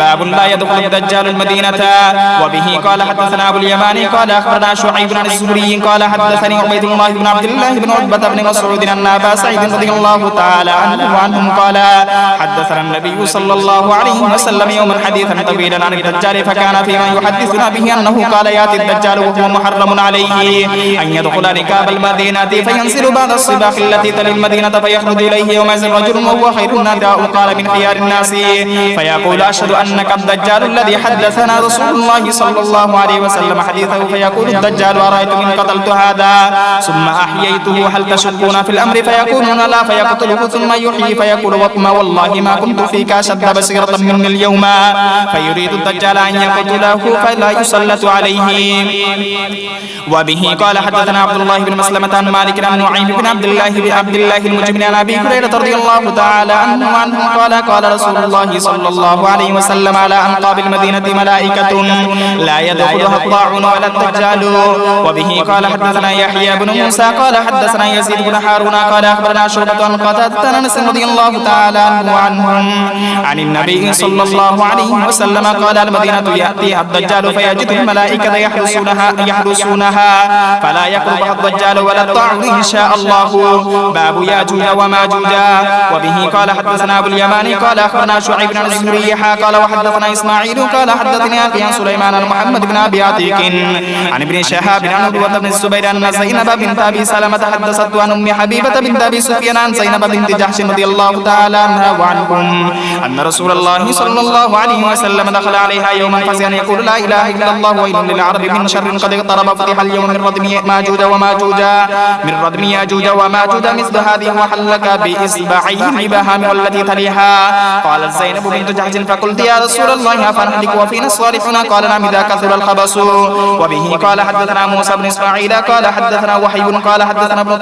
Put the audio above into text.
باب لا يدخل الدجال المدينة. وبه قال حدثنا أبو اليماني قال أخبرنا شعيب عن الزهري قال حدثني عبيد الله بن عبد الله بن عتبة بن مسعود أن أبا سعيد رضي الله تعالى عنه وعنهم قال حدثنا النبي صلى الله عليه وسلم يوما حديثا طويلا عن الدجال فكان فيما يحدثنا به أنه قال يأتي الدجال وهو محرم عليه أن يدخل ركاب المدينة فينزل بعد الصباح التي تلي المدينة فيخرج إليه يومئذ رجل وهو خير الناداء قال من خيار الناس. فيقول أشهد أنك الدجال الذي حدثنا رسول الله صلى الله عليه وسلم حديثه فيقول الدجال أرأيت إن قتلت هذا؟ ثم أحييته هل تشكون في الأمر؟ فيقولون لا فيقتله ثم يحيي فيقول وما والله ما كنت فيك أشد بصيرة مني اليوم. فيريد الدجال أن يقتله فلا يسلط عليه. وبه قال حدثنا عبد الله بن مسلمة عن مالك عن نعيم بن عبد الله بن عبد الله المجبن عن أبي هريرة رضي الله تعالى عنه وعنه قال قال رسول الله صلى الله عليه وسلم على أنقاب المدينة ملائكة لا يدخلها الطاعون ولا الدجال. وبه قال حدثنا يحيى بن موسى قال حدثنا يزيد بن هارون قال أخبرنا شعبة عن قتادة أنس رضي الله تعالى عنه وعنهم. عن النبي صلى الله عليه وسلم قال المدينة يأتيها الدجال فيجد الملائكة يحرسونها يحرسونها فلا يقربها الدجال ولا الطاعون إن شاء الله. باب ياجوج وماجوج وبه قال حدثنا أبو اليماني قال أخبرنا شعيب بن الزهري قال وحدثنا إسماعيل قال حدثني أبي سليمان محمد بن أبي عتيق. عن ابن شهاب عن عروة بن الزبير أن زينب بنت أبي سلمة حدثت عن أم حبيبة بنت أبي سفيان عن زينب بنت جحش رضي الله تعالى عنها وعنهم أن رسول الله صلى الله عليه وسلم دخل عليها يوما فزعا يقول لا إله إلا الله ويل للعرب من شر قد اقترب فتح اليوم من ردم ماجوج وماجوج. من ردم ياجوج وماجوج مثل هذه وحلك بإصبعيه الإبهام والتي تليها. قالت زينب بنت جحش فقلت يا رسول الله أفنهلك وفينا الصالحون. قال نعم إذا كثر الخبث وبه قال حدثنا موسى بن إسماعيل. قال حدثنا وحي. قال حدثنا ابن